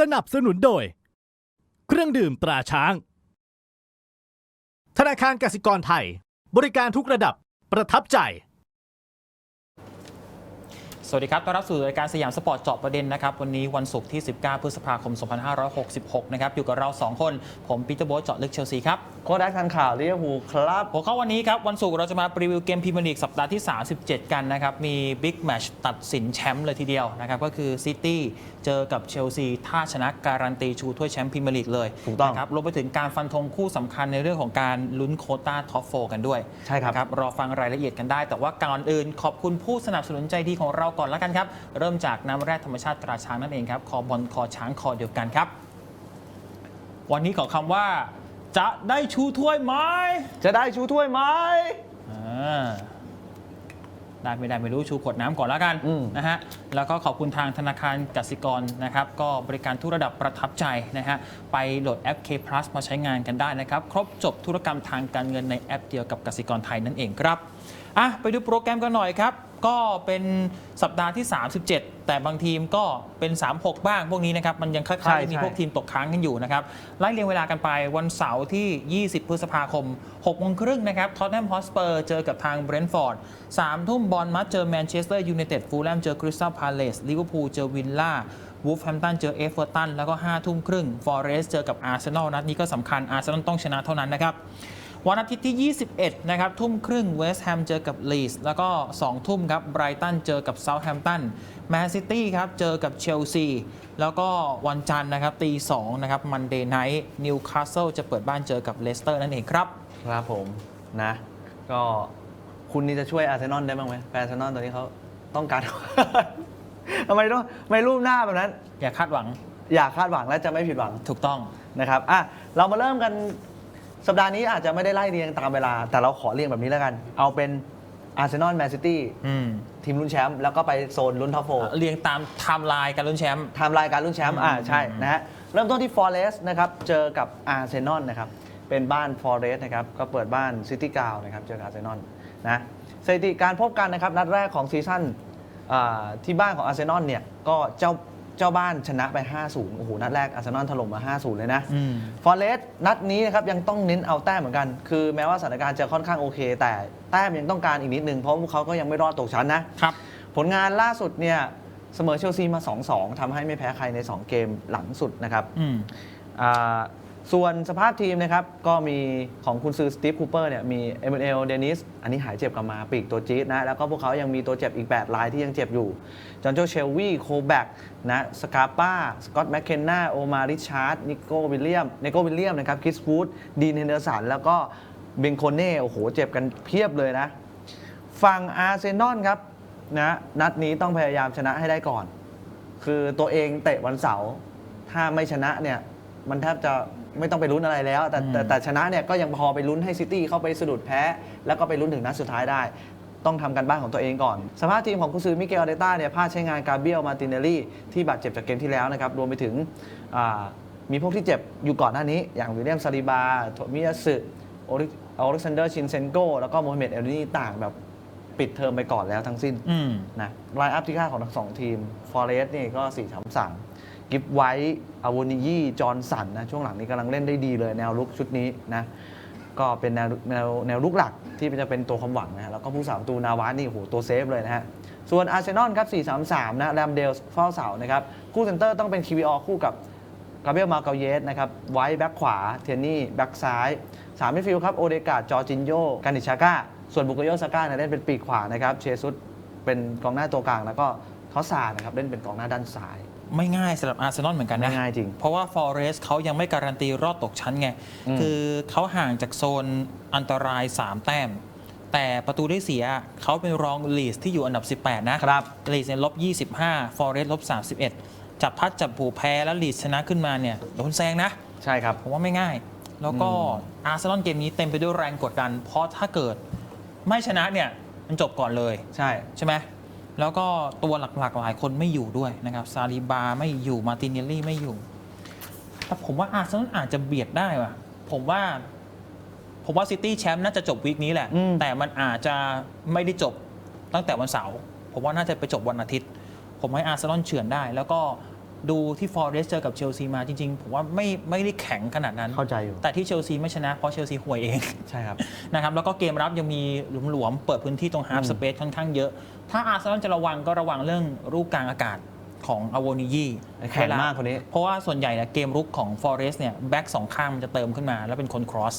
สนับสนุนโดย เครื่องดื่มตราช้าง ธนาคารกสิกรไทย บริการทุกระดับประทับใจ สวัสดีครับ ต้อนรับสู่รายการสยามสปอร์ตเจาะประเด็นนะครับ วันนี้วันศุกร์ที่ 19 พฤษภาคม 2566 นะครับ อยู่กับเรา 2 คน ผมปีเตอร์โบ๊ทเจาะลึกเชลซีครับ โค้ดแอคทันข่าวลิเวอร์พูลครับหัวข้อวันนี้ครับ วันศุกร์เราจะมารีวิวเกมพรีเมียร์ลีกสัปดาห์ที่ 37 กันนะครับ มีบิ๊กแมตชตัดสินแชมป์เลยทีเดียวนะครับ ก็คือซิตี้เจอกับเชลซี ถ้าชนะการันตีชูถ้วยแชมป์พรีเมียร์ลีกเลยถูกต้องนะครับรวมไปถึงการฟันธงคู่สำคัญในเรื่องของการลุ้นโควต้าท็อปโฟกันด้วย ใช่ครับนะรอฟังรายละเอียดกันได้ แต่ว่าก่อนอื่นขอบคุณผู้สนับสนุนใจดีของเราก่อนแล้วกันครับเริ่มจากน้ำแร่ธรรมชาติตราช้างนั่นเองครับคอบอลคอช้างคอเดียวกันครับวันนี้ขอคำว่า จะได้ชูถ้วยไหมจะได้ชูถ้วยไหมอ่าได้ไม่ได้ไม่รู้ชูขวดน้ำก่อนแล้วกันอืม นะฮะแล้วก็ขอบคุณทางธนาคารกสิกรนะครับก็บริการทุกระดับประทับใจนะฮะไปโหลดแอป K Plus มาใช้งานกันได้นะครับ ครบจบธุรกรรมทางการเงินในแอปเดียวกับกสิกรไทยนั่นเองครับอะไปดูโปรแกรมกันหน่อยครับ ก็เป็นสัปดาห์ที่ 37 แต่บางทีมก็เป็น 36 บ้างพวกนี้นะครับมันยังคล้ายๆมีพวกทีมตกค้างกันอยู่นะครับไล่เรียงเวลากันไปวันเสาร์ที่ 20 พฤษภาคม6โมงครึ่งนะครับท็อตแนมฮอสเปอร์เจอกับทางเบรนท์ฟอร์ด3ทุ่มบอลมัดเจอแมนเชสเตอร์ยูไนเต็ดฟูลแลมเจอคริสตัลพาเลสลิเวอร์พูลเจอวิลล่าวูฟแฮมตันเจอเอฟเวอร์ตันแล้วก็5ทุ่มครึ่งฟอเรสเจอกับอาร์เซนอลนัดนี้ก็สำคัญอาร์เซนอลต้องชนะเท่านั้นนะครับ วันอาทิตย์ที่ 21 นะครับ ทุ่มครึ่งเวสต์แฮมเจอกับลีสแล้วก็ 2 ทุ่มครับไบรตันเจอกับเซาท์แฮมป์ตันแมนซิตี้ครับ เจอกับเชลซี แล้วก็วันจันทร์นะครับตี2นะครับมันเดย์ไนท์นิวคาสเซิลจะเปิดบ้านเจอกับเลสเตอร์นั่นเองครับ ครับผมนะ ก็คุณนี่จะช่วยอาร์เซนอลได้บ้างไหมแฟนอาร์เซนอลตอนนี้เขาต้องการ ทำไมต้องไม่รูปหน้าแบบนั้น อย่าคาดหวัง อยากคาดหวังและจะไม่ผิดหวังถูกต้องนะครับอะเรามาเริ่มกัน สัปดาห์นี้อาจจะไม่ได้ไล่เรียงตามเวลา แต่เราขอเรียงแบบนี้แล้วกัน เอาเป็นอาร์เซนอลแมนซิตี้อืมทีมลุ้นแชมป์แล้วก็ไปโซนลุ้นท็อปโฟเรียงตามไทม์ไลน์การลุ้นแชมป์ไทม์ไลน์การลุ้นแชมป์อ่าใช่นะฮะเริ่มต้นที่ฟอร์เรสนะครับเจอกับอาร์เซนอลนะครับเป็นบ้านฟอร์เรสนะครับก็เปิดบ้านซิตี้กาวนะครับเจอกับอาร์เซนอลนะสถิติการพบกันนะครับนัดแรกของซีซั่นอ่าที่บ้านของอาร์เซนอลเนี่ยก็เจ้า เจ้าบ้านชนะไป 5-0 โอ้โห นัดแรกอาร์เซนอลถล่มมา 5-0 เลยนะอืมฟอร์เรสนัดนี้นะครับยังต้องเน้นเอาแต้มเหมือนกัน คือแม้ว่าสถานการณ์จะค่อนข้างโอเค แต่แต้มยังต้องการอีกนิดนึง เพราะพวกเขาก็ยังไม่รอดตกชั้นนะ ครับ ผลงานล่าสุดเนี่ยเสมอเชลซีมา 2-2ทำให้ไม่แพ้ใครใน 2 เกมหลังสุดนะครับอืมอ่า ส่วนสภาพทีมนะครับ ก็มีของคุณซื้อสตีฟคูเปอร์เนี่ยมีเอเมนเอลเดนิสอันนี้หายเจ็บกลับมาปีกตัวจี๊ดนะ แล้วก็พวกเขายังมีตัวเจ็บอีก 8 รายที่ยังเจ็บอยู่ จอห์นโจเชลวีโคแบกนะสกาป้า สกอตแมคเคนนาโอมาริชาร์ดนิโก้วิลเลียมนิโก้วิลเลียมนะครับคิสฟูดดีนเฮนเดอร์สันแล้วก็เบงโคเน่โอ้โหเจ็บกันเพียบเลยนะฝั่งอาร์เซนอลครับนะนัดนี้ต้องพยายามชนะให้ได้ก่อน คือตัวเองเตะวันเสาร์ถ้าไม่ชนะเนี่ยมันแทบจะ ไม่ต้องไปลุ้นอะไรแล้ว แต่แต่อืมแต่ชนะเนี่ยก็ยังพอไปลุ้นให้ซิตี้เข้าไปสะดุดแพ้ แล้วก็ไปลุ้นถึงนัดสุดท้ายได้ ต้องทำกันบ้านของตัวเองก่อน สภาพทีมของกุนซือมิเกลอาเดต้าเนี่ยพลาดใช้งานกาเบียลมาตินเนลลี่ที่บาดเจ็บจากเกมที่แล้วนะครับรวมไปถึงอ่ามีพวกที่เจ็บอยู่ก่อนหน้านี้ อย่างวิลเลียมซาลิบาโทมิยาสึโอริอเล็กซานเดอร์ชินเซนโกแล้วก็โมฮัมเหม็ดเอลนี่ต่างแบบปิดเทอมไปก่อนแล้วทั้งสิ้นอืม นะไลน์อัพที่ค่าของทั้งสองทีมฟอเรสนี่ก็4 3 3 กิฟไวท์อาวนิยี่จอร์นสันนะช่วงหลังนี้กำลังเล่นได้ดีเลยแนวลุกชุดนี้นะก็เป็นแนวแนวแนวลุกหลักที่จะเป็นตัวความหวังนะฮะแล้วก็ผู้สามประตูนาวานี่โอ้โหตัวเซฟเลยนะฮะส่วนอาร์เซนอลครับ 4 3 3 นะแรมเดลเฝ้าเสานะครับคู่เซนเตอร์ต้องเป็น QVR คู่กับกาเบรียลมาเกาเยสนะครับไว้แบ็คขวา เทนนี่ แบ็คซ้ายสามมิดฟิลด์ครับ โอเดกาจอร์จินโยกานิชาก้า ส่วนบุกโยซาก้าเนี่ยเล่นเป็นปีกขวานะครับ เชซุสเป็นกองหน้าตัวกลาง แล้วก็ทอสซานะครับ เล่นเป็นกองหน้าด้านซ้าย ไม่ง่ายสำหรับอาร์เซนอลเหมือนกันนะไม่ง่ายจริง เพราะว่าฟอเรสเขายังไม่การันตีรอดตกชั้นไงอืมคือเขาห่างจากโซนอันตราย 3 แต้ม แต่ประตูได้เสียเขาเป็นรองลีสที่อยู่อันดับ 18 นะครับลีสเนี่ยลบ 25 ฟอเรสลบ 31 จับพัดจับผูแพ้แล้วลีสชนะขึ้นมาเนี่ยโดนแซงนะ ใช่ครับผมว่าไม่ง่าย แล้วก็อืมอาร์เซนอลเกมนี้เต็มไปด้วยแรงกดดัน เพราะถ้าเกิดไม่ชนะเนี่ยมันจบก่อนเลย ใช่ใช่ไหม แล้วก็ตัวหลักๆ หลายคนไม่อยู่ด้วยนะครับซาลิบาไม่อยู่มาร์ตินเนลลี่ไม่อยู่ แต่ผมว่าอาร์เซนอลอาจจะเบียดได้ว่ะ ผมว่า ผมว่าซิตี้แชมป์น่าจะจบวีคนี้แหละ อืม แต่มันอาจจะไม่ได้จบตั้งแต่วันเสาร์ผมว่าน่าจะไปจบวันอาทิตย์ ผมให้อาร์เซนอลเฉือนได้ แล้วก็ ดูที่ฟอร์เรสเจอกับเชลซีมาจริงๆ ผมว่าไม่ไม่ได้แข็งขนาดนั้น เข้าใจอยู่ แต่ที่เชลซีไม่ชนะเพราะเชลซีห่วยเอง ใช่ครับ นะครับ แล้วก็เกมรับยังมีหลวมๆ เปิดพื้นที่ตรงฮาร์ p อืมสเปซค่อนข้างเยอะ ถ้าอาร์เซนอลจะระวังก็ระวังเรื่องรูปกลางอากาศของอโวนิยีแข็งมากคนนี้ เพราะว่าส่วนใหญ่เนี่ยเกมรุกของฟอร์เรสเนี่ยแบ็กสองข้างมันจะเติมขึ้นมา แล้วเป็นคนครอส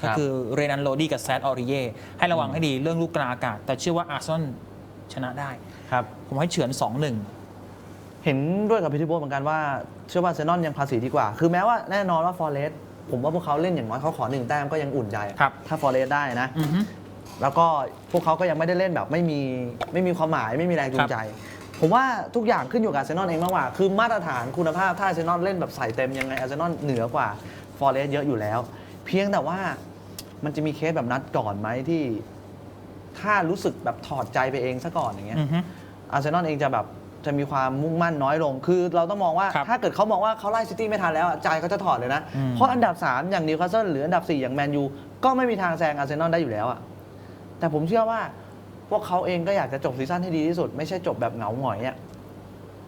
ครัก็บคือเรนันโรดี้กับแซดออริเย่ให้ระวังให้ดีเรื่องลูกกลางอากาศ แต่เชื่อว่าอาร์เซนอลชนะได้ครับผมให้เฉือน2-1 เห็นด้วยกับพิธีโบเหมือนกันว่าเชื่อว่าเซนอนยังภาษีดีกว่า คือแม้ว่าแน่นอนว่าฟอร์เรสผมว่าพวกเขาเล่นอย่างน้อยเขาขอหนึ่งแต้มก็ยังอุ่นใจ ครับถ้าฟอร์เรสได้นะ อือฮึ แล้วก็พวกเขาก็ยังไม่ได้เล่นแบบไม่มีไม่มีความหมายไม่มีแรงจูครังบใจ ผมว่าทุกอย่างขึ้นอยู่กับอาร์เซนอลเองมากกว่า คือมาตรฐานคุณภาพถ้าอาร์เซนอลเล่นแบบใส่เต็มยังไงอาร์เซนอลเหนือกว่าฟอร์เรสเยอะอยู่แล้ว เพียงแต่ว่ามันจะมีเคสแบบนัดก่อนไหมที่ ถ้ารู้สึกแบบถอดใจไปเองซะก่อนอย่างเงี้ย อือฮึ อาร์เซนอลเองจะแบบ จะมีความมุ่งมั่นน้อยลง คือเราต้องมองว่าครับถ้าเกิดเขามองว่าเขาไล่ซิตี้ไม่ทันแล้วอะใจเขาจะถอดเลยนะ อืม เพราะอันดับ 3 อย่างนิวคาสเซิลหรืออันดับ 4 อย่างแมนยูก็ไม่มีทางแซงอาร์เซนอลได้อยู่แล้วอะแต่ผมเชื่อว่า พวกเขาเองก็อยากจะจบซีซั่นให้ดีที่สุด ไม่ใช่จบแบบเหงาหงอยอะ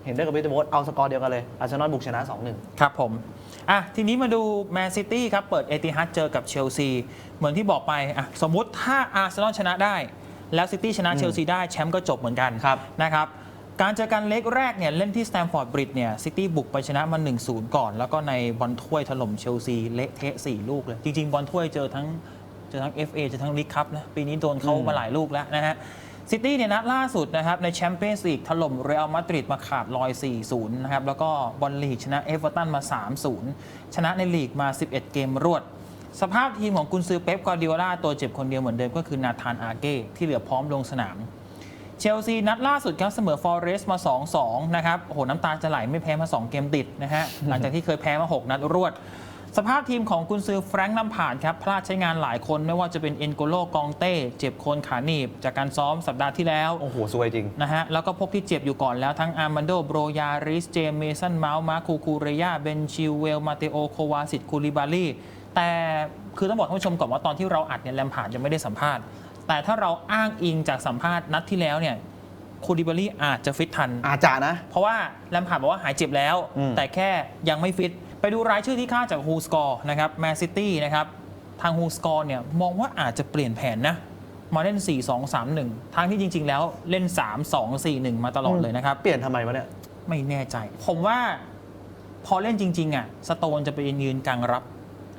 เห็นด้วยกับวิทโบสเอาสกอร์เดียวกันเลยอาร์เซนอลบุกชนะ 2-1 ครับผม อะ ทีนี้มาดูแมนซิตี้ครับ เปิดเอติฮัดเจอกับเชลซี เหมือนที่บอกไป อะ สมมุติถ้าอาร์เซนอลชนะได้ แล้วซิตี้ชนะอืมเชลซีได้ แชมป์ก็จบเหมือนกันครับ นะครับ การเจอกันเล็กแรกเนี่ยเล่นที่สแตมฟอร์ดบริดจ์เนี่ยซิตี้บุกไปชนะมา 1-0 ก่อน แล้วก็ในบอลถ้วยถล่มเชลซีเละเทะ 4 ลูกเลย จริง ๆ บอลถ้วยเจอทั้งเจอทั้ง FA เจอทั้งลีกคัพนะปีนี้โดนเขาอืมมาหลายลูกแล้วนะฮะซิตี้เนี่ยนัดล่าสุดนะครับในแชมเปี้ยนส์ลีกถล่มเรอัลมาดริดมาขาดลอย 4-0 นะครับ แล้วก็บอลลีกชนะเอเวอร์ตันมา 3-0 ชนะในลีกมา 11 เกมรวด สภาพทีมของกุนซือเป๊ปกวาร์ดิโอลาตัวเจ็บคนเดียวเหมือนเดิมก็คือนาธานอาเก้ที่เหลือพร้อมลงสนาม เชลซีนัดล่าสุดครับเสมอฟอร์เรสต์มา 2-2 นะครับโอ้โหน้ำตาจะไหลไม่แพ้มา 2 เกมติดนะฮะหลังจากที่เคยแพ้มา 6 นัดรวด สภาพทีมของกุนซือแฟรงค์น้ำผ่านครับพลาดใช้งานหลายคนไม่ว่าจะเป็นเอ็นโกโลกองเต้ เจ็บโคนขาหนีบ จากการซ้อมสัปดาห์ที่แล้ว โอ้โหซวยจริง นะฮะแล้วก็พวกที่เจ็บอยู่ก่อนแล้วทั้งอาร์มันโดโบรยาริสเจมเมสันเมาส์มาคูคูเรยาเบนชิวเวลมาเตโอโควาสิตคูลิบาลีแต่คือต้องบอกท่านผู้ชมก่อนว่าตอนที่เราอัดเนี่ยแลมพาร์ดยังไม่ได้สัมภาษณ์ แต่ถ้าเราอ้างอิงจากสัมภาษณ์นัดที่แล้วเนี่ยคูลิบาลีอาจจะฟิตทัน อาจจะนะ เพราะว่าแลมพาร์ดบอกว่าหายเจ็บแล้วอืมแต่แค่ยังไม่ฟิต ไปดูรายชื่อที่ค่าจากฮูสกอร์นะครับแมนซิตี้นะครับ ทางฮูสกอร์เนี่ยมองว่าอาจจะเปลี่ยนแผนนะ มาเล่น 4-2-3-1 ทางที่จริง ๆ แล้วเล่น 3-2-4-1 มาตลอดเลยนะครับ เปลี่ยนทำไมวะเนี่ย ไม่แน่ใจ ผมว่าพอเล่นจริง ๆ อะ สโตนจะไปยืนกลางรับ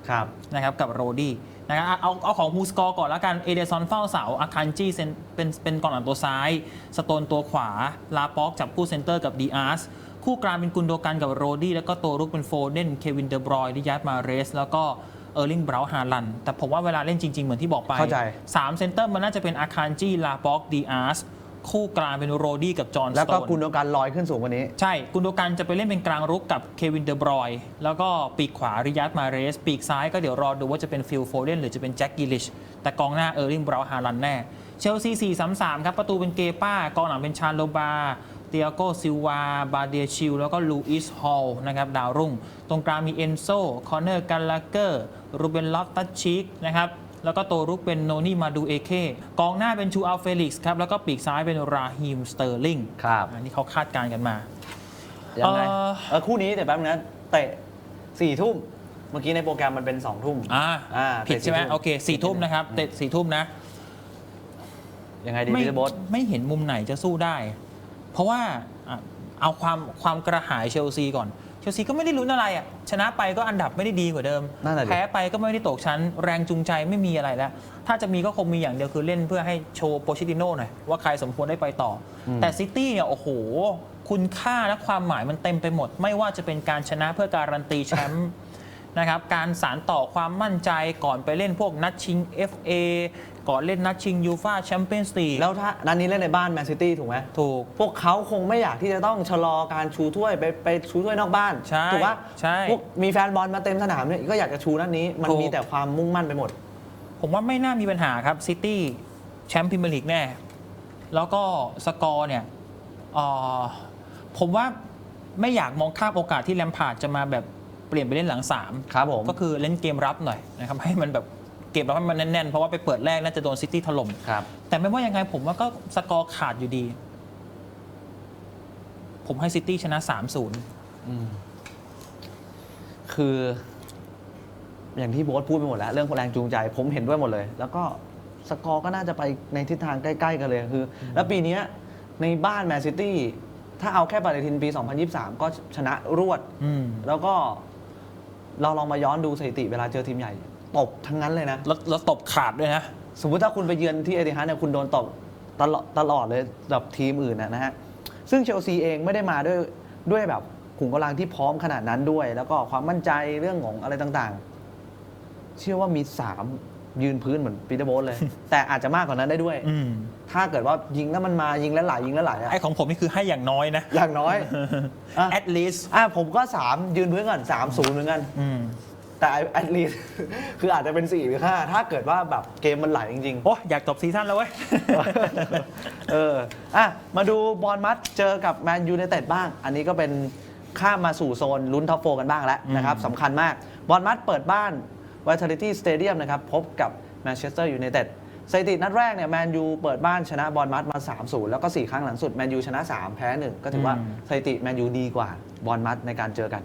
ครับนะครับกับโรดี้ นะครับเอาเอาเอาของฮูสกอร์ก่อนแล้วกันเอเดซอนเฝ้าเสาอาคันจีเป็นเป็นกองหลังตัวซ้าย สโตนตัวขวา ลาป็อกจับคู่เซนเตอร์กับดีอาร์สคู่กลางเป็นกุนโดกันกับโรดี้แล้วก็ตัวรุกเป็นโฟเดนเควินเดอบรอยดิยัตมาเรส แล้วก็เออร์ลิงบราวน์ฮาลันแต่ผมว่าเวลาเล่นจริง ๆ เหมือนที่บอกไปเข้าใจสามเซนเตอร์มันน่าจะเป็นอาคารจีลาป็อกดีอาร์ส คู่กลางเป็นโรดี้กับจอห์นสโตน แล้วก็กุนโดกันลอยขึ้นสูงกว่านี้ ใช่ กุนโดกันจะไปเล่นเป็นกลางรุกกับเควินเดอบรอยแล้วก็ปีกขวาริยัตมาเรส ปีกซ้ายก็เดี๋ยวรอดูว่าจะเป็นฟิลโฟเดนหรือจะเป็นแจ็คกิลิช แต่กองหน้าเออร์ลิงบราวน์ฮาลันแน่ เชลซี 4-3-3 ครับ ประตูเป็นเกป้า กองหลังเป็นชาโลบาเตียโกซิลวา บาเดียชิล แล้วก็ลูอิส ฮอลนะครับ ดาวรุ่ง ตรงกลางมีเอนโซ คอนเนอร์ กัลลาเกอร์ รูเบนลอฟตัชชิกนะครับ แล้วก็ตัวรุกเป็นโนนี่มาดูเอเคกองหน้าเป็นชูอัลเฟลิกส์ครับ แล้วก็ปีกซ้ายเป็นราฮิมสเตอร์ลิงครับอันนี้เขาคาดการณ์กันมายังไงเอ่อเออคู่นี้แต่แป๊บนึงนะเตะสี่ทุ่มเมื่อกี้ในโปรแกรมมันเป็นสองทุ่มอ่าอ่าผิดใช่ไหมเตะสี่ทุ่มโอเคสี่ทุ่มนะครับเตะสี่ทุ่มนะยังไงดีไม่พี่โบอสไม่เห็นมุมไหนจะสู้ได้ เพราะว่าอะเอาความความกระหายเชลซีก่อน เชลซีก็ไม่ได้ลุ้นอะไรอะชนะไปก็อันดับไม่ได้ดีกว่าเดิม นั่นแหละดิ แพ้ไปก็ไม่ได้ตกชั้น แรงจูงใจไม่มีอะไรแล้ว ถ้าจะมีก็คงมีอย่างเดียวคือเล่นเพื่อให้โชว์โปชิติโน่หน่อย ว่าใครสมควรได้ไปต่ออแต่ซิตี้เนี่ยโอ้โห คุณค่าและความหมายมันเต็มไปหมด ไม่ว่าจะเป็นการชนะเพื่อการันตีแชมป์ นะครับการสารต่อความมั่นใจก่อนไปเล่นพวกนัดชิง FA ก่อนเล่นนัดชิงยูฟาแชมเปี้ยนส์ลีกแล้วถ้านัดนี้เล่นในบ้านแมนซิตี้ถูกไหมถูก พวกเขาคงไม่อยากที่จะต้องชะลอการชูถ้วยไปไปชูถ้วยนอกบ้าน ใช่ถูกปะใช่พวกมีแฟนบอลมาเต็มสนามเนี่ยก็อยากจะชูนัดนี้ มันถูก มีแต่ความมุ่งมั่นไปหมด ผมว่าไม่น่ามีปัญหาครับซิตี้แชมป์พรีเมียร์ลีกแน่ แล้วก็สกอร์เนี่ยเอ่อผมว่าไม่อยากมองข้ามโอกาสที่แลมพาร์ดจะมาแบบเปลี่ยนไปเล่นหลัง3ครับผม ก็คือเล่นเกมรับหน่อยนะครับให้มันแบบ เกมรับให้มันแน่นๆ เพราะว่าไปเปิดแรกน่าจะโดนซิตี้ถล่ม ครับ แต่ไม่ว่ายังไงผมว่าก็สกอร์ขาดอยู่ดี ผมให้ซิตี้ชนะ 3-0 อืมคือ อย่างที่โบ๊ทพูดไปหมดแล้ว เรื่องแรงจูงใจ ผมเห็นด้วยหมดเลย แล้วก็สกอร์ก็น่าจะไปในทิศทางใกล้ ๆ กันเลยคือ แล้วปีเนี้ยในบ้านแมนซิตี้ถ้าเอาแค่ปฏิทินปี 2023 ก็ชนะรวด อืม แล้วก็เราลองมาย้อนดูสถิติเวลาเจอทีมใหญ่ ตบทั้งนั้นเลยนะ แล้วแล้วตบขาดด้วยนะ สมมุติถ้าคุณไปเยือนที่เอติฮัดเนี่ยคุณโดนตบตลอดตลอดเลยแบบทีมอื่นนะนะฮะ ซึ่งเชลซีเองไม่ได้มาด้วยด้วยแบบขุมกำลังที่พร้อมขนาดนั้นด้วย แล้วก็ความมั่นใจเรื่องของอะไรต่างๆ เชื่อว่ามี3ยืนพื้นเหมือนปีเตอร์โบสเลย แต่อาจจะมากกว่านั้นได้ด้วย อืม ถ้าเกิดว่ายิงแล้วมันมายิงแล้วไหลยิงแล้วไหลอะไอ้ของผมนี่คือให้อย่างน้อยนะ อย่างน้อย อะ at least อะผมก็3ยืนพื้นก่อน3 0เหมือนกัน อืม แต่แอดลีสคืออาจจะเป็น 4 หรือ 5 ถ้าเกิดว่าแบบเกมมันไหลจริง ๆ โอ้อยากจบซีซั่นแล้วเว้ย เอออะมาดูบอลมัดเจอกับแมนยู i นเต็ดบ้าง อันนี้ก็เป็นข้ามมาสู่โซนลุ้นท็อปโฟกันบ้างแล้วนะครับอืมสำคัญมาก บอลมัดเปิดบ้าน Vitality Stadium นะครับ พบกับแมนเชสเตอร์ยูไนเต็ดสถิตินัดแรกเนี่ยแมนยูเปิดบ้านชนะบอลมัดมา 3-0 แล้วก็ 4 ครั้งหลังสุดแมนยูชนะ 3 แพ้ 1 ก็ถือว่าสถิติแมนยูดีกว่าบอลมัดในการเจอกัน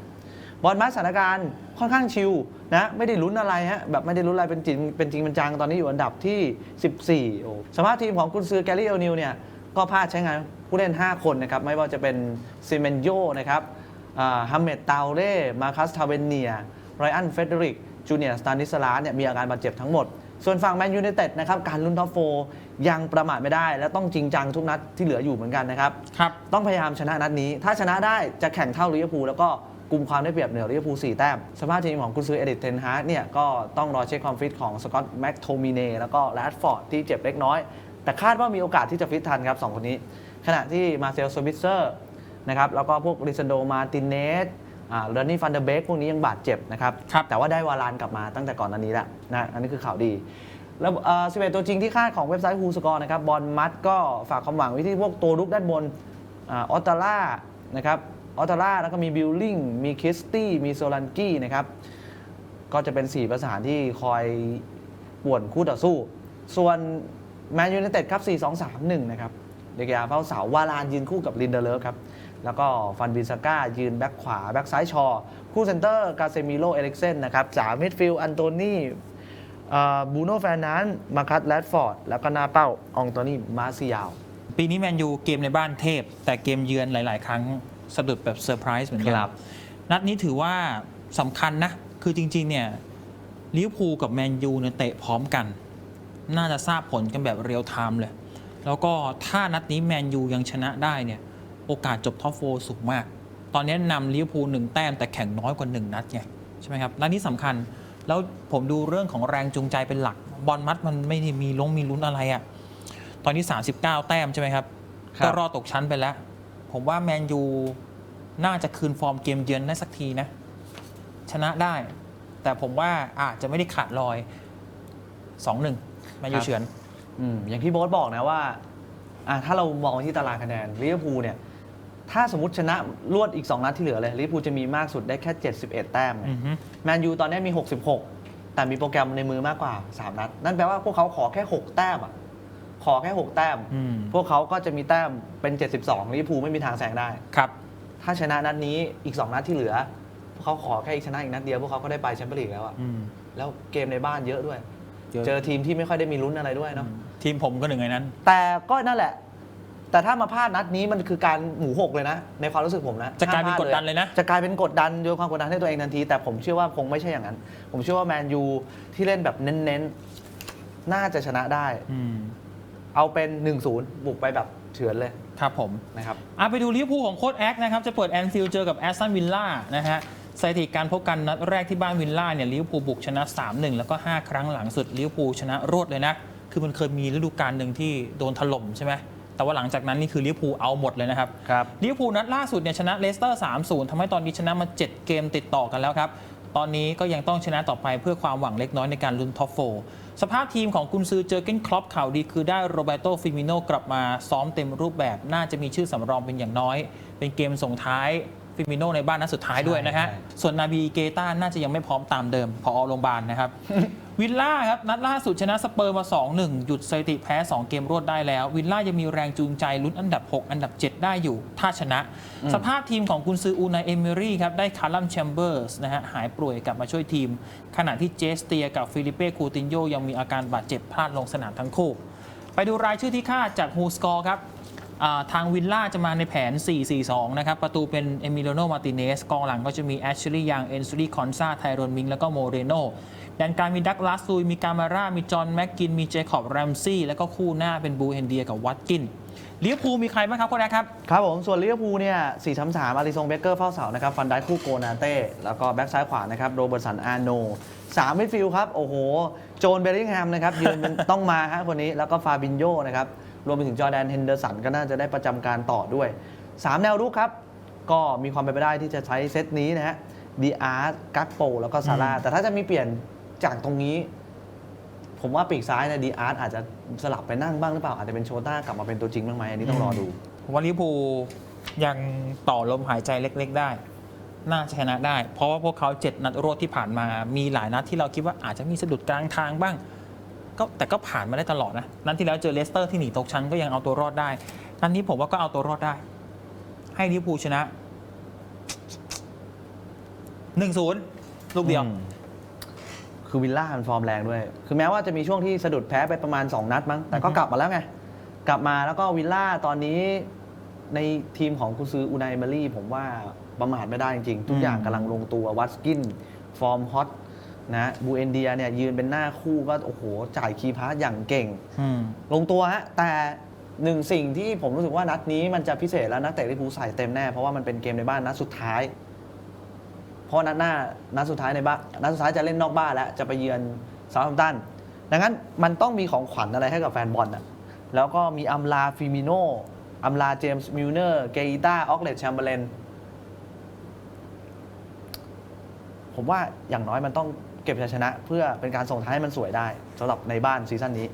บอลมัดสถานการณ์ค่อนข้างชิลนะไม่ได้ลุ้นอะไรฮะแบบไม่ได้ลุ้นอะไรเป็นจริงเป็นจริงเป็นจังตอนนี้อยู่อันดับที่ 14โอ้สภาพทีมของกุนซือแกลลี่เอลนิวเนี่ยก็พลาดใช้งานผู้เล่น 5 คนนะครับไม่ว่าจะเป็นซิเมนโยนะครับฮัมเมดตาเร่มาคัสทาเวนเนียไรอันเฟเดริกจูเนียร์สตานิสลาเนี่ยมีอาการบาดเจ็บทั้งหมด ส่วนฝั่งแมนยูไนเต็ดนะครับการลุ้นท็อปโฟยังประมาทไม่ได้ และต้องจริงจังทุกนัดที่เหลืออยู่เหมือนกันนะครับครับ ต้องพยายามชนะนัดนี้ ถ้าชนะได้จะแข่งเท่าลิเวอร์พูลแล้วก็ กลุ่มความได้เปรียบเหนือลิเวอร์พูล4แต้ม สภาพทีมของกุนซือเอดิทเทนฮาร์ดเนี่ยก็ต้องรอเช็คความฟิตของสกอตต์แม็กโทมิเนแล้วก็แรดฟอร์ดที่เจ็บเล็กน้อย แต่คาดว่ามีโอกาสที่จะฟิตทันครับสองคนนี้ ขณะที่มาเซลโซบิเซอร์นะครับแล้วก็พวกริซันโดมาตินเนสอ่าเรนนี่ฟันเดอร์เบกพวกนี้ยังบาดเจ็บนะครับครับแต่ว่าได้วาลานกลับมาตั้งแต่ก่อนอันนี้แล้วนะอันนี้คือข่าวดีแล้วสิบเอ็ดตัวจริงที่คาดของเว็บไซต์ฮูสกอร์นะครับบอลมัดก็ฝากความหวังไว้ที่พวกตัวรุกด้านบนอาออตตาล่านะครับ ออตตาล่าแล้วก็มีบิลลิงมีคิสตี้มีโซลันกี้นะครับก็จะเป็น 4 ประสานที่คอยป่วนคู่ต่อสู้ ส่วนแมนยูไนเต็ดครับ 4 2 3 1 นะครับ เดกยาเฝ้าเสาวาลานยืนคู่กับลินเดเลฟครับ แล้วก็ฟันบินซาก้า ยืนแบ็คขวา แบ็คซ้ายชอ คู่เซนเตอร์กาเซมิโลเอลิกเซนนะครับสามมิดฟิลด์อันโตนีบูโน่แฟนนันมาคัตแรดฟอร์ด แล้วก็หน้าเป้า อองโตนีมาซิยาว ปีนี้แมนยูเกมในบ้านเทพ แต่เกมเยือนหลาย ๆ ครั้ง สะดุดแบบเซอร์ไพรส์เหมือนกัครับ นัดนี้ถือว่าสำคัญนะ คือจริง ๆ เนี่ยลิเวอร์พูลกับแมนยูเนี่ยเตะพร้อมกัน น่าจะทราบผลกันแบบเรียลไทม์เลย แล้วก็ถ้านัดนี้แมนยูยังชนะได้เนี่ย โอกาสจบท็อปโฟสูงมาก ตอนนี้นำลิเวอร์พูลหนึ่งแต้มแต่แข่งน้อยกว่า 1 นัดไงใช่ไหมครับ นัดนี้สำคัญ แล้วผมดูเรื่องของแรงจูงใจเป็นหลัก บอลมัดมันไม่ได้มีลงมีลุ้นอะไรอะตอนนี้ 39 แต้มใช่ไหมครับ ครับ ก็รอดตกชั้นไปแล้ว ผมว่าแมนยูน่าจะคืนฟอร์มเกมเยือนได้สักทีนะ ชนะได้ แต่ผมว่าอาจจะไม่ได้ขาดลอย 2-1แมนยูเฉือนอืมอย่างที่โบ๊ทบอกนะว่าอะถ้าเรามองไปที่ตารางคะแนนลิเวอร์พูลเนี่ยถ้าสมมติชนะรวดอีก 2 นัดที่เหลือเลยลิเวอร์พูลจะมีมากสุดได้แค่ 71 แต้มไงอือฮึแมนยูตอนนี้มี 66 แต่มีโปรแกรมในมือมากกว่า 3 นัด นั่นแปลว่าพวกเขาขอแค่ 6 แต้มอะ ขอแค่ 6 แต้ม อืม พวกเขาก็จะมีแต้มเป็น 72ลิเวอร์พูลไม่มีทางแซงได้ ครับ ถ้าชนะนัดนี้อีก 2 นัดที่เหลือ พวกเขาขอแค่อีกชนะอีกนัดเดียวพวกเขาก็ได้ไปแชมเปี้ยนลีกแล้วอะอืม แล้วเกมในบ้านเยอะด้วย เยอะ เจอทีมที่ไม่ค่อยได้มีลุ้นอะไรด้วยเนาะ ทีมผมก็หนึ่งในนั้น แต่ก็นั่นแหละ แต่ถ้ามาพลาดนัดนี้มันคือการหมูหกเลยนะ ในความรู้สึกผมนะจะกลายเป็นห้มพกดดันเลยนะ จะกลายเป็นกดดันโยนความกดดันให้ตัวเองทันที แต่ผมเชื่อว่าคงไม่ใช่อย่างนั้น ผมเชื่อว่าแมนยูที่เล่นแบบเน้นๆ น่าจะชนะได้ อืม เอาเป็น 1-0 บุกไปแบบเฉือนเลยครับผม นะครับ อะไปดูลิเวอร์พูลของโค้ชแอคนะครับ จะเปิดแอนฟิลด์เจอกับแอสตันวิลล่านะฮะสถิติการพบกันนัดแรกที่บ้านวิลล่าเนี่ยลิเวอร์พูลบุกชนะ 3-1 แล้วก็ 5 ครั้งหลังสุดลิเวอร์พูลชนะรวดเลยนะ คือมันเคยมีฤดูกาลหนึ่งที่โดนถล่มใช่ไหมแต่ว่าหลังจากนั้นนี่คือลิเวอร์พูลเอาหมดเลยนะครับครับ ลิเวอร์พูลนัดล่าสุดเนี่ยชนะเลสเตอร์ 3-0ทำให้ตอนนี้ชนะมา 7 เกมติดต่อกันแล้วครับ ตอนนี้ก็ยังต้องชนะต่อไปเพื่อความหวังเล็กน้อยในการลุ้นท็อปโฟสภาพทีมของกุนซือเจอร์เกนคล็อปข่าวดีคือได้โรเบโตฟิมิโนกลับมาซ้อมเต็มรูปแบบ น่าจะมีชื่อสำรองเป็นอย่างน้อย เป็นเกมส่งท้ายฟิมิโนในบ้านนัดสุดท้ายด้วยนะฮะใช่ส่วนนาบีเกต้าน่าจะยังไม่พร้อมตามเดิมพอโรงพยาบาลนะครับ วิลล่าครับนัดล่าสุดชนะสเปอร์มา 2-1 หยุดสถิติแพ้ 2 เกมรวดได้แล้ว วิลล่ายังมีแรงจูงใจลุ้นอันดับ 6 อันดับ 7 ได้อยู่ ถ้าชนะ สภาพทีมของกุนซืออูนายเอเมรี่ครับได้คาร์ลัมแชมเบอร์สนะฮะหายป่วยกลับมาช่วยทีม ขณะที่เจสเตียกับฟิลิเป้คูตินโยยังมีอาการบาดเจ็บพลาดลงสนามทั้งคู่ ไปดูรายชื่อที่คาดจากฮูสกอร์ครับอ่า ทางวิลล่าจะมาในแผน 4-4-2 นะครับ ประตูเป็นเอมิโลโนมาติเนส กองหลังก็จะมีแอชลีย์ยัง เอนซูรีคอนซาไทรอนมิง แล้วก็โมเรโนแดนกลางมีดักลาสซูยมีกามาร่า มีจอห์นแม็กกิน มีเจคอบแรมซี่ แล้วก็คู่หน้าเป็นบูเฮนเดียกับวัตกินลิเวอร์พูมีใครบ้างครับคนแรกครับ ครับผม ส่วนลิเวอร์พูเนี่ยสี่สามสามอาริซงเบเกอร์เฝ้าเสานะครับ ฟันได้คู่โกนาเต้ แล้วก็แบ็กซ้ายขวานะครับ โรเบิร์ตสันอาร์โนสามมิดฟิลด์ครับ โอ้โห โจนเบลลิงแฮมนะครับ ยืนต้องมาฮะคนนี้ แล้วก็ฟาบินโยนะครับ รวมไปถึงจอร์แดนเฮนเดอร์สันก็น่าจะได้ประจำการต่อด้วย 3 แนวรุกครับ ก็มีความเป็นไปได้ที่จะใช้เซตนี้นะฮะดีอาร์กักโปแล้วก็ซาร่าอืมแต่ถ้าจะมีเปลี่ยนจากตรงนี้ ผมว่าปีกซ้ายเนะดีอาร์อาจจะสลับไปนั่งบ้างหรือเปล่าอาจจะเป็นโชต้ากลับมาเป็นตัวจริงบ้างไหมอันนี้ต้องรอดูผมว่าลิเวอร์พูลยังต่อลมหายใจเล็ก ๆ ได้ น่าจะชนะได้ เพราะว่าพวกเขา7นัดรวดที่ผ่านมา มีหลายนัดที่เราคิดว่าอาจจะมีสะดุดกลางทางบ้าง ก็แต่ก็ผ่านมาได้ตลอดนะนัดที่แล้วเจอเลสเตอร์ที่หนีตกชั้นก็ยังเอาตัวรอดได้ นัดนี้ผมว่าก็เอาตัวรอดได้ ให้ลิเวอร์พูลชนะ1-0ลูกเดียว อืมคือวิลล่ามันฟอร์มแรงด้วย คือแม้ว่าจะมีช่วงที่สะดุดแพ้ไปประมาณ 2 นัดมั้ง แต่ก็อือฮึ กลับมาแล้วไง กลับมาแล้วก็วิลล่าตอนนี้ในทีมของกุซืออูนายเอเมรี่ ผมว่าประมาทไม่ได้จริงๆ ทุกอย่างกำลังลงตัววัตสกิน ฟอร์มฮอต นะบูเอนเดียเนี่ยยืนเป็นหน้าคู่ก็โอ้โหจ่ายคีย์พาสอย่างเก่งอืมลงตัวฮะแต่หนึ่งสิ่งที่ผมรู้สึกว่านัดนี้มันจะพิเศษแล้วนักเตะลิเวอร์พูลใส่เต็มแน่ เพราะว่ามันเป็นเกมในบ้านนัดสุดท้าย เพราะนัดหน้านัดสุดท้ายในบ้านนัดสุดท้ายจะเล่นนอกบ้านแล้วจะไปเยือนเซาท์แฮมป์ตันดังนั้นมันต้องมีของขวัญอะไรให้กับแฟนบอลอะแล้วก็มีอัมลาฟิมิโนอัมลาเจมส์มิลเนอร์เกอิต้าออกเลตแชมเบอร์เลนผมว่าอย่างน้อยมันต้องเก็บชัยชนะ เพื่อเป็นการส่งท้ายให้มันสวยได้สำหรับในบ้านซีซั่นนี้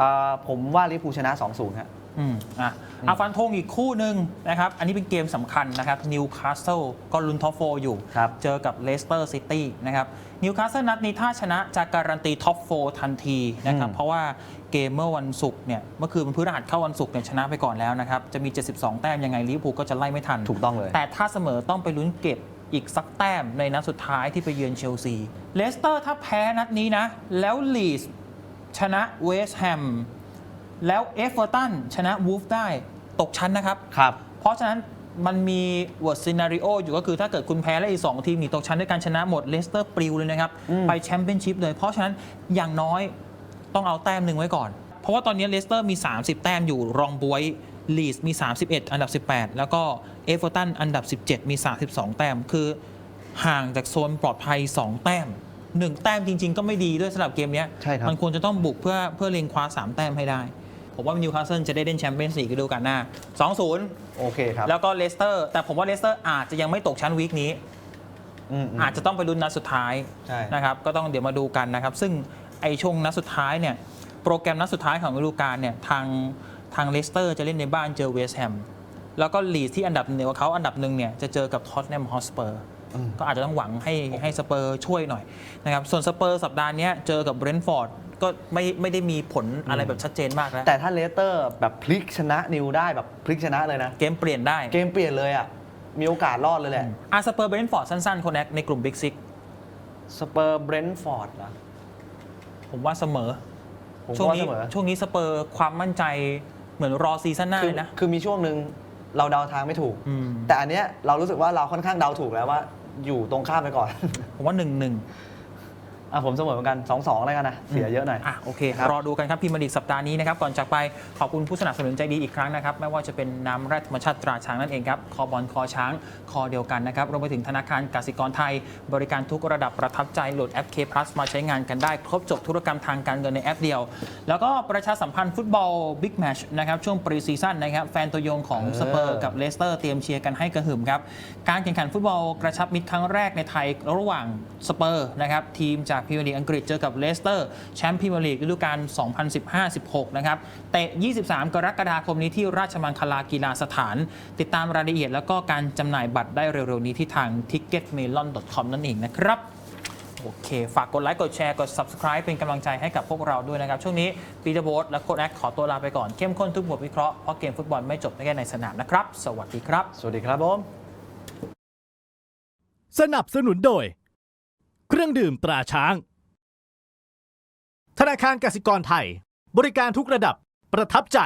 อ่าผมว่าลิเวอร์พูลชนะ 2-0ครับอืมอะอาฟันธงอีกคู่หนึ่งนะครับ อันนี้เป็นเกมสำคัญนะครับนิวคาสเซิลก็ลุ้นท็อปโฟอยู่ ครับ เจอกับเลสเตอร์ซิตี้นะครับนิวคาสเซิลนัดนี้ถ้าชนะจะการันตีท็อปโฟทันทีนะครับ อืม เพราะว่าเกมเมื่อวันศุกร์เนี่ยเมื่อคืนวันพฤหัสเข้าวันศุกร์เนี่ยชนะไปก่อนแล้วนะครับ จะมี 72 แต้มยังไงลิเวอร์พูลก็จะไล่ไม่ทัน ถูกต้องเลย แต่ถ้าเสมอต้องไปลุ้นเก็บ อีกสักแต้มในนัดสุดท้ายที่ไปเยือนเชลซี เลสเตอร์ถ้าแพ้นัดนี้นะ แล้วลีสชนะเวสต์แฮมแล้วเอฟเวอร์ตันชนะวูฟได้ตกชั้นนะครับ ครับ เพราะฉะนั้นมันมีวอร์ดซีนารีโออยู่ก็คือถ้าเกิดคุณแพ้และอีก 2 ทีมหนีตกชั้นด้วยการชนะหมดเลสเตอร์ปลิวเลยนะครับอืมไปแชมเปี้ยนชิพเลย เพราะฉะนั้นอย่างน้อยต้องเอาแต้มหนึ่งไว้ก่อน เพราะว่าตอนนี้เลสเตอร์มี 30 แต้มอยู่รองบวย ลีสมี 31 อันดับ 18 แล้วก็เอฟเวอร์ตันอันดับ 17 มี 32 แต้ม คือห่างจากโซนปลอดภัย 2 แต้ม 1 แต้มจริง ๆ ก็ไม่ดีด้วยสำหรับเกมเนี้ยใช่ครับมันควรจะต้องบุกเพื่อเพื่อเล็งคว้า 3 แต้มให้ได้ ผมว่านิวคาสเซิลจะได้เล่นแชมเปี้ยนส์ลีกฤดูกาลหน้า 2-0 โอเคครับ แล้วก็เลสเตอร์ แต่ผมว่าเลสเตอร์อาจจะยังไม่ตกชั้นวีคนี้อืมๆอาจจะต้องไปลุ้นนัดสุดท้ายใช่นะครับ ก็ต้องเดี๋ยวมาดูกันนะครับ ซึ่งไอช่วงนัดสุดท้ายเนี่ย โปรแกรมนัดสุดท้ายของฤดูกาลเนี่ยทาง ทางเลสเตอร์จะเล่นในบ้านเจอเวสต์แฮมแล้วก็ลีดที่อันดับเหนือกว่าเขาอันดับหนึ่งเนี่ยจะเจอกับท็อตแนมฮอสเปอร์อืมก็อาจจะต้องหวังให้ให้สเปอร์ช่วยหน่อยนะครับส่วนสเปอร์สัปดาห์เนี้ยเจอกับเบรนท์ฟอร์ดก็ไม่ไม่ได้มีผลอะไรแบบชัดเจนมากแล้วแต่ถ้าเลสเตอร์แบบพลิกชนะนิวได้แบบพลิกชนะเลยนะ เกมเปลี่ยนได้เกมเปลี่ยนเลยอะมีโอกาสรอดเลยแหละอาสเปอร์เบรนท์ฟอร์ดสั้นๆคนแรกในกลุ่มบิ๊กซิกสเปอร์เบรนท์ฟอร์ดนะผมว่าเสมอผมช่วงว่านี้เสมอช่วงนี้สเปอร์ความมั่นใจ เหมือนรอซีซั่นหน้าคืเลยนะ คือมีช่วงหนึ่งเราเดาทางไม่ถูก อืม แต่อันเนี้ยเรารู้สึกว่าเราค่อนข้างเดาถูกแล้วว่า อยู่ตรงข้ามไปก่อน ผมว่าหนึ่งหนึ่ง อะผมเสมอเหมือนกัน2-2แล้วกันนะ เสียเยอะหน่อย อะโอเค ครับรอดูกันครับพรีเมียร์ลีกสัปดาห์นี้นะครับ ก่อนจากไปขอบคุณผู้สนับสนุนใจดีอีกครั้งนะครับ ไม่ว่าจะเป็นน้ำแร่ธรรมชาติตราช้างนั่นเองครับ คอบอลคอช้าง คอเดียวกันนะครับ รวมไปถึงธนาคารกสิกรไทย บริการทุกระดับประทับใจโหลดแอป K Plus มาใช้งานกันได้ ครบจบธุรกรรมทางการเงินในแอปเดียว แล้วก็ประชาสัมพันธ์ฟุตบอลบิ๊กแมชนะครับช่วงปรีซีซั่นนะครับแฟนตัวยงของเออสเปอร์กับเลสเตอร์เตรียมเชียร์กันให้กระหึ่มครับการแข่งขันฟุตบอลกระชับมิตรครั้งแรกในไทยระหว่างสเปอร์นะครับทีมจากพรีเมียร์ลีกอังกฤษเจอกับเลสเตอร์แชมป์พรีเมียร์ลีกฤดูกาล 2015-16 นะครับ เตะ 23 กรกฎาคมนี้ที่ราชมังคลากีฬาสถาน ติดตามรายละเอียดแล้วก็การจำหน่ายบัตรได้เร็วๆนี้ที่ทาง ticketmelon.com นั่นเองนะครับโอเค ฝากกดไลค์ กดแชร์ กด subscribe เป็นกำลังใจให้กับพวกเราด้วยนะครับ ช่วงนี้ปีเตอร์โบสและโค้ดแอคขอตัวลาไปก่อน เข้มข้นทุกบทวิเคราะห์ เพราะเกมฟุตบอลไม่จบไม่แค่ในสนามนะครับ สวัสดีครับ สวัสดีครับผม สนับสนุนโดย เครื่องดื่มตราช้าง ธนาคารกสิกรไทย บริการทุกระดับประทับใจ